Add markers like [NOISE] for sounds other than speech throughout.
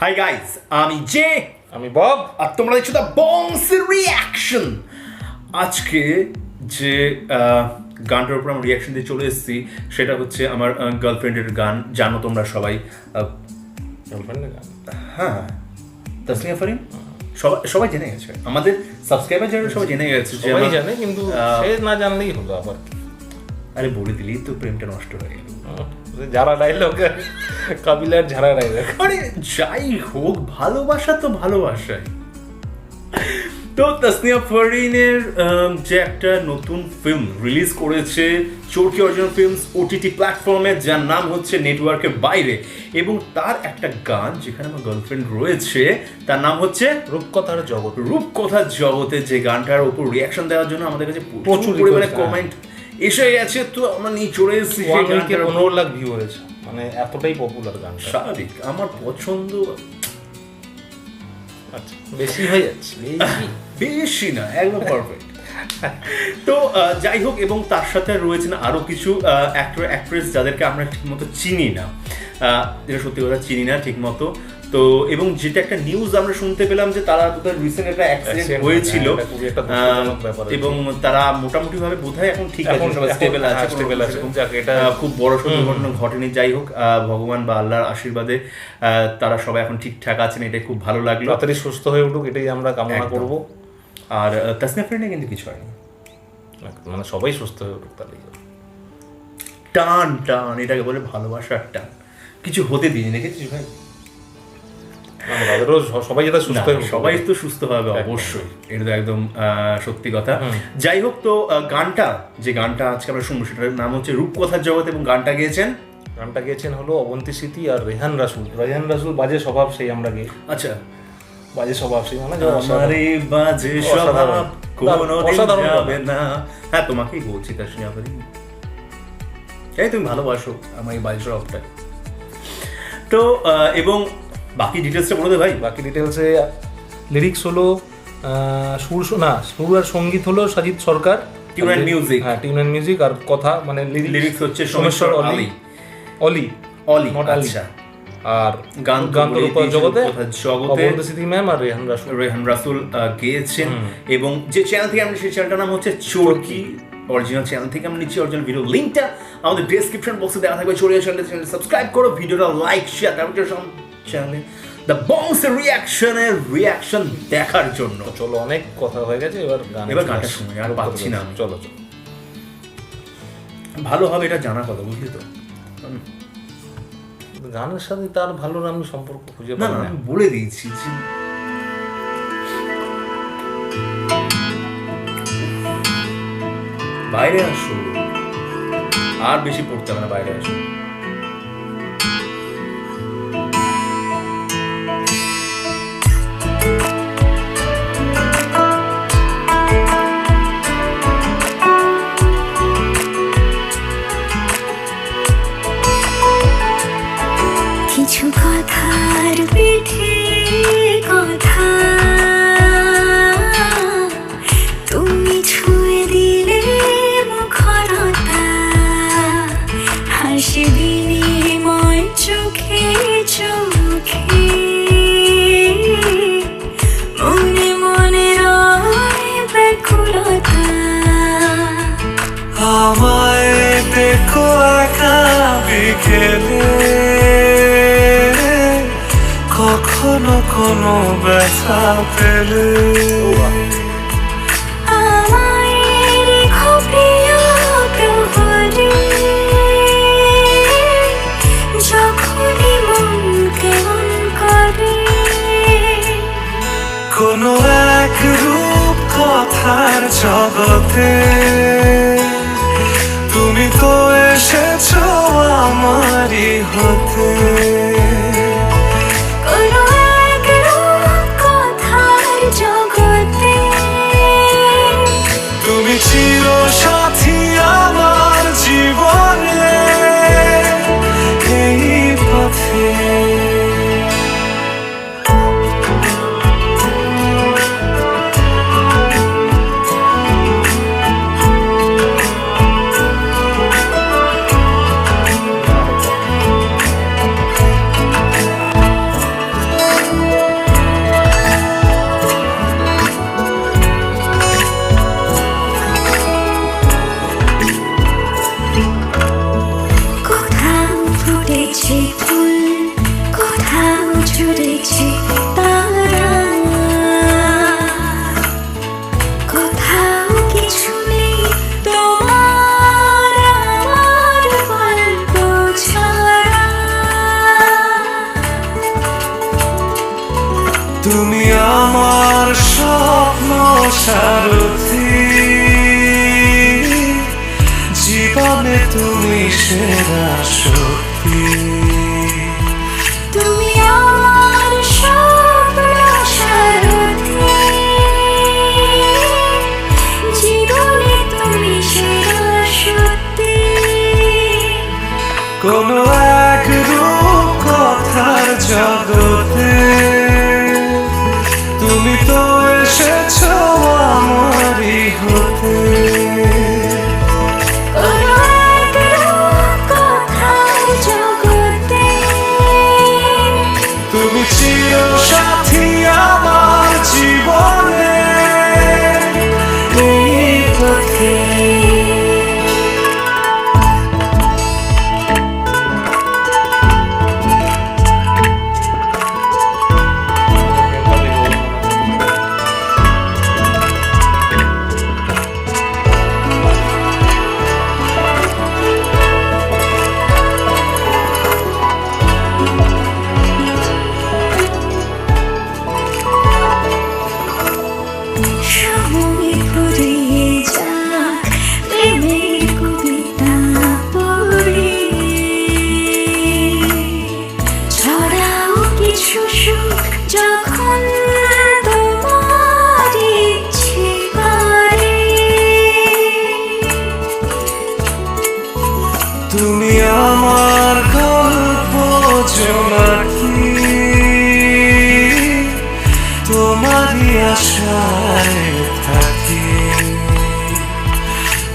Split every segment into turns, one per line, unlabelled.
High guys আমি J.
আমি Bob.
আর তোমরা দেখছ দ্য বংস রিয়াকশন আজকে যে গানটার উপর আমরা রিয়াকশন দিয়ে চলে এসেছি সেটা হচ্ছে আমার গার্লফ্রেন্ডের গান। জানো তোমরা সবাই
গার্লফ্রেন্ডের গান?
হ্যাঁ। তাসনিয়া ফারিন? সবাই সবাই জেনে গেছে। আমাদের সাবস্ক্রাইবার যারা সবাই জেনে গেছে যে আমার-
জানে কিন্তু সে না জানলেই হলো আবার।
আরে বলে দিলেই তো প্রেমটা নষ্ট হয়ে গেল।
যারা কাবিলার ডাইলগ
আরে যাই হোক ভালোবাসা তো ভালোবাসাই। তো তাসনিয়া ফারিনের যে একটা নতুন ফিল্ম রিলিজ করেছে চোরকি অরিজিনাল ফিল্মস ওটিটি প্ল্যাটফর্মে যার নাম হচ্ছে নেটওয়ার্কের বাইরে। এবং তার একটা গান যেখানে আমার গার্লফ্রেন্ড রয়েছে তার নাম হচ্ছে
রূপকথার জগৎ।
রূপকথার জগতে যে গানটার উপর রিয়াকশন দেওয়ার জন্য আমাদের কাছে প্রচুর পরিমাণে। কমেন্ট এসে গেছে তো আমরা নিয়ে চলে এসেছি সেই গানটার
পনেরো লাখ ভিউ হয়েছে। মানে এতটাই পপুলার গানটা
স্বাভাবিক আমার পছন্দ।
আচ্ছা বেশি হয়ে যাচ্ছে। বেশি
না একদম পারফেক্ট তো যাই হোক এবং তার সাথে রয়েছেন আরও কিছু অ্যাক্টর অ্যাক্ট্রেস যাদেরকে আমরা ঠিকমতো চিনি না। যেটা সত্যি কথা চিনি না ঠিকমতো। তো এবং যেটা একটা নিউজ আমরা শুনতে পেলাম যে তারা বোধহয় রিসেন্ট একটা অ্যাক্সিডেন্ট হয়েছিল।
হ্যাঁ।
এবং তারা মোটামুটি ভাবে বোধহয় এখন ঠিক আছে সবাই স্টেবল আছে
হ্যাঁ,
কোনো
stable আছে। এটা-
খুব বড় সড় দুর্ঘটনা ঘটেনি যাই হোক ভগবান বা আল্লাহর আশীর্বাদে তারা সবাই এখন ঠিকঠাক আছেন এটাই খুব ভালো লাগল।
তাড়াতাড়ি সুস্থ হয়ে উঠুক এটাই আমরা কামনা। করব।
আর তাসনিয়া ফ্রেন্ডে কিন্তু কিছু হয়নি।
মানে সবাই সুস্থ হয়ে উঠুক তাহলে
টান টান এটাকে বলে ভালোবাসার টান। কিছু হতে দিই দেখেছিস ভাই?
মানে তাদেরও সবাই যাতে সুস্থ।
সবাই তো সুস্থ হবে অবশ্যই। এটা তো একদম সত্যি কথা। যাই হোক তো গানটা যে গানটা আজকে আমরা শুনব সেটার নাম হচ্ছে রূপকথার জগৎ এবং গানটা গেয়েছেন?
গানটা গেয়েছেন হলো অবন্তী স্মৃতি আর রেহান রাসুল। রেহান রাসুল বাজে স্বভাব সেই আমরা গে
আচ্ছা।
বাজে স্বভাব সেই মানে
আমারে বাজে স্বভাব কোনোদিন যাবে না। হ্যাঁ তোমাকেই বলছি তার সঙ্গে আবার এই তুমি ভালোবাসো আমার এই বাজে স্বভাবটা তো আহ, এবং বাকি ডিটেলসটা বলে দে ভাই।
বাকি ডিটেলসে লিরিক্স হলো সুর না সুর আর সংগীত হলো Sajid Sarkar
Tune and music.
হ্যাঁ টিউন অ্যান্ড মিউজিক আর কথা মানে
Lyrics হচ্ছে সোমেশ্বর।
অলি।
অলি।
আলী।
আচ্ছা।
আর
গান
গান
তো
জগতে
জগতে।
স্মৃতি ম্যাম আর রেহান রাসুল।
রেহান রাসুল গেয়েছেন। এবং যে চ্যানেল থেকে আমরা সেই চ্যানেলটার নাম হচ্ছে চোরকি। অরিজিনাল চ্যানেল থেকে আমরা নিচ্ছি অরিজিনাল ভিডিও লিঙ্কটা আমাদের ডেসক্রিপশন বক্সে দেওয়া থাকবে। চলে চ্যানেল চ্যানেল সাবস্ক্রাইব করো। ভিডিওটা লাইক শেয়ার তারপর চ্যানেলে দ্য বংস রিয়াকশনের রিয়াকশন দেখার জন্য।
চলো অনেক কথা হয়ে গেছে এবার গান
এবার গানটা শুনি, আর পাচ্ছি না আমি।
চলো চলো।
ভালো হবে এটা জানা কথা বুঝলি তো?
গানের সাথে তার ভালো আমি সম্পর্ক খুঁজে
না আমি বলে দিয়েছি বাইরে আসো। আর বেশি পড়তে হবে না বাইরে আসো।
আমায় দেখো একা বিকেলে। কখনো কোনো ব্যথা পেলে। কোনো এক রূপ কথার জগতে। এসেছ আমারই হতে। সারথি জীবনে তুমি সেরা।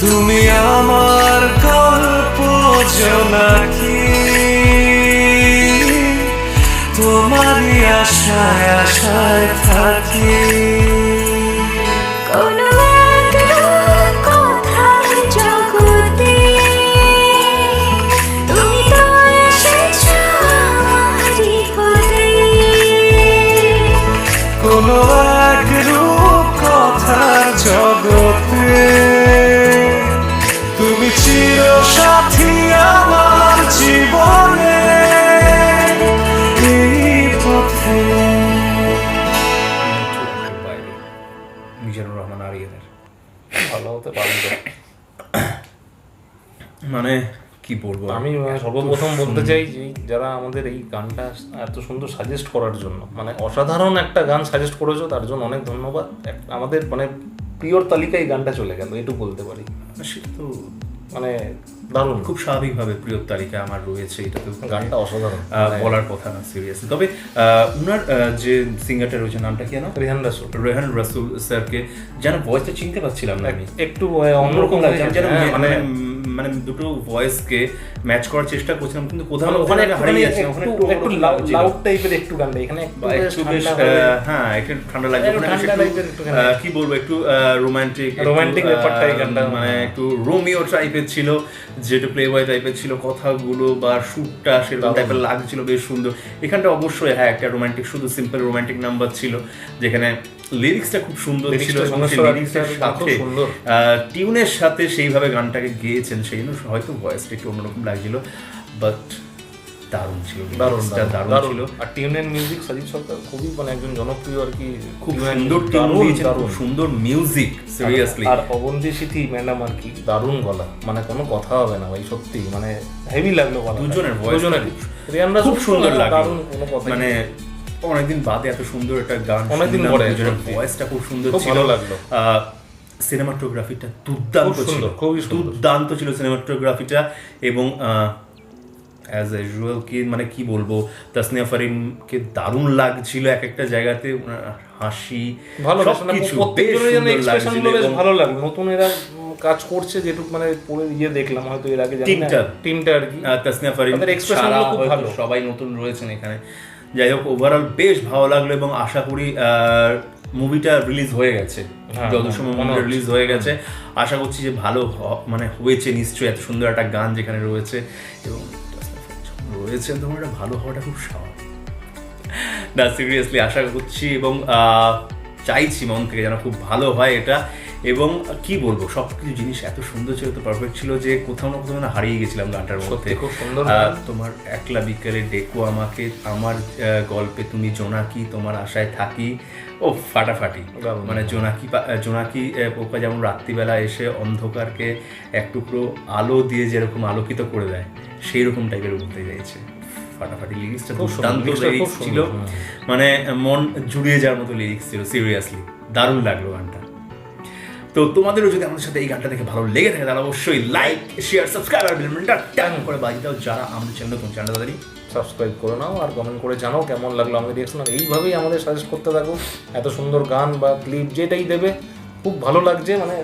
তুমি আমার
গল্প নাকি তোমারই আশায় আশায় থাকি।
ভালো পারেন [COUGHS]
মানে কি বলব
আমি মানে সর্বপ্রথম বলতে চাই যে যারা আমাদের এই গানটা এত সুন্দর সাজেস্ট করার জন্য মানে অসাধারণ একটা গান সাজেস্ট করেছ তার জন্য অনেক ধন্যবাদ। আমাদের মানে প্রিয়র তালিকায় গানটা চলে গেল এটুকু বলতে পারি।
সে তো
মানে দারুণ।
খুব স্বাভাবিকভাবে প্রিয় তালিকা আমার রয়েছে এটা তো
গানটা অসাধারণ।
বলার কথা না সিরিয়াসলি তবে উনার যে সিঙ্গারটা রয়েছে নামটা কি না
রেহান রাসুল।
রেহান রাসুল স্যারকে যেন ভয়েসটা চিনতে পারছিলাম না আমি।
একটু অন্যরকম
লাগছে
হ্যাঁ,
মানে
মানে
মানে দুটো ভয়েসকে ম্যাচ করার চেষ্টা করছিলাম কিন্তু কোথাও ওখানে
ওখানে
হারিয়ে যাচ্ছে ওখানে
একটু
একটু
একটু। লাউড টাইপের একটু গানটা এখানে একটু বেশ
একটু হ্যাঁ একটু ঠান্ডা
একটু
ওখানে একটু, কি বলব একটু রোমান্টিক
Romantic ব্যাপারটা গানটা।
মানে একটু রোমিও টাইপের ছিল যেটা প্লে বয় টাইপের ছিল কথাগুলো বা শুটটা সেরকম টাইপের লাগছিল বেশ সুন্দর এখানটা অবশ্যই হ্যাঁ একটা রোমান্টিক শুধু সিম্পল রোমান্টিক নাম্বার ছিল যেখানে লিরিক্সটা খুব সুন্দর ছিল এবং লিরিক্সের সাথে টিউনের সাথে সেইভাবে গানটাকে গেয়েছেন সেই জন্য হয়তো ভয়েসটা একটু অন্যরকম লাগছিল বাট দারুণ ছিল
দারুণ
ছিল।
আর মিউজিক সাজিদ সরকার খুবই মানে একজন জনপ্রিয় আর কি
খুব সুন্দর টিউন
দারুণ,
সুন্দর মিউজিক সিরিয়াসলি
আর অবন্তি সিথি ম্যাডাম আর কি দারুণ গলা। মানে কোনো কথা হবে না ভাই সত্যি মানে হেভি লাগল গলাটা।
দুজনের
দুজনের।
খুব- খুব সুন্দর লাগে
দারুণ কোনো কথা
মানে অনেকদিন বাদে এত সুন্দর একটা গান
অনেকদিন পরে,
ভয়েসটা খুব সুন্দর ছিল।
লাগল।
সিনেমাটোগ্রাফিটা দুর্দান্ত ছিল।
খুবই
দুর্দান্ত ছিল সিনেমাটোগ্রাফিটা এবং অ্যাজ ইউজুয়াল কি মানে কি বলব তাসনিয়া ফারিনকে দারুণ লাগছিল এক একটা জায়গাতে হাসি
ভালো
এবং
ভালো লাগল। নতুন এরা কাজ করছে যেটুকু মানে পরে ইয়ে দেখলাম হয়তো এর আগে
টিমটা।
টিমটা আর কি।
তাসনিয়া ছাড়া
গুলো খুব ভালো।
সবাই নতুন রয়েছেন এখানে। যাই হোক ওভারঅল বেশ ভালো লাগল এবং আশা করি মুভিটা রিলিজ হয়ে গেছে।
হ্যাঁ,
যত
হ্যাঁ,
সময় মুভিটা রিলিজ হয়ে গেছে আশা করছি যে ভালো মানে হয়েছে নিশ্চয়ই এত সুন্দর একটা গান যেখানে রয়েছে এবং রয়েছে তখন এটা ভালো হওয়াটা খুব স্বাভাবিক। না সিরিয়াসলি আশা করছি এবং আহ, চাইছি মন থেকে যেন খুব ভালো হয় এটা। এবং কি বলব সব কিছু জিনিস এত সুন্দর ছিল তো পারফেক্ট ছিল যে কোথাও না কোথাও না হারিয়ে গেছিলাম গানটার মধ্যে।
খুব সুন্দর
তোমার একলা বিকেলে ডেকো আমাকে আমার গল্পে তুমি জোনাকি তোমার আশায় থাকি। ও ফাটাফাটি। মানে জোনাকি জোনাকি পোকা যেমন রাত্রিবেলা এসে অন্ধকারকে এক টুকরো আলো দিয়ে যেরকম আলোকিত করে দেয় সেই রকম টাইপের বলতে চাইছে। ফাটাফাটি লিরিক্সটা দুর্দান্ত লিরিক্স ছিল। মানে মন জুড়িয়ে যাওয়ার মতো লিরিক্স ছিল সিরিয়াসলি দারুণ লাগল গানটা। তো তোমাদেরও যদি আমাদের সাথে এই গানটা দেখে ভালো লেগে থাকে, তাহলে অবশ্যই লাইক শেয়ার সাবস্ক্রাইব আর বেলমেন্টটা ট্যাং করে বাজিয়ে দাও যারা আমাদের চ্যানেল নতুন। চ্যানেল তাদেরই
সাবস্ক্রাইব করে নাও আর কমেন্ট করে জানাও কেমন লাগল আমাদের রিয়াকশন এইভাবেই আমাদের সাজেস্ট করতে থাকো। এত সুন্দর গান বা ক্লিপ যেটাই দেবে, খুব ভালো লাগছে। মানে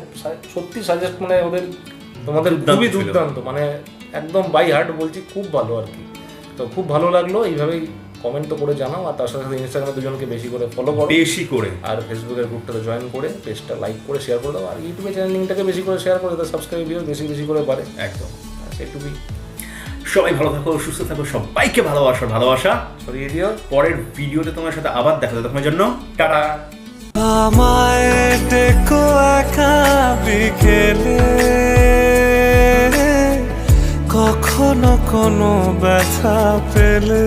সত্যি সাজেস্ট মানে ওদের তোমাদের খুবই। দুর্দান্ত। মানে একদম বাই হার্ট বলছি, খুব ভালো আর কি। তো খুব ভালো লাগল। এইভাবেই কমেন্ট তো করে জানাও আর তার সাথে সাথে ইনস্টাগ্রামে দুজনকে বেশি করে ফলো করো।
বেশি করে।
আর ফেসবুকের গ্রুপটাতে জয়েন করে পেজটা লাইক করে শেয়ার করে দাও আর ইউটিউবে চ্যানেল লিঙ্কটাকে বেশি করে শেয়ার করে দাও সাবস্ক্রাইব ভিউ বেশি বেশি করে পারে
একদম।
সেটুকুই
সবাই ভালো থাকো সুস্থ থাকো সবাইকে ভালোবাসা ভালোবাসা।
ছড়িয়ে দিও।
পরের ভিডিওতে তোমার সাথে আবার দেখা যাবে তোমার জন্য টাটা।
আমায় ডেকো একা বিকেলে কখনো কোনো ব্যথা পেলে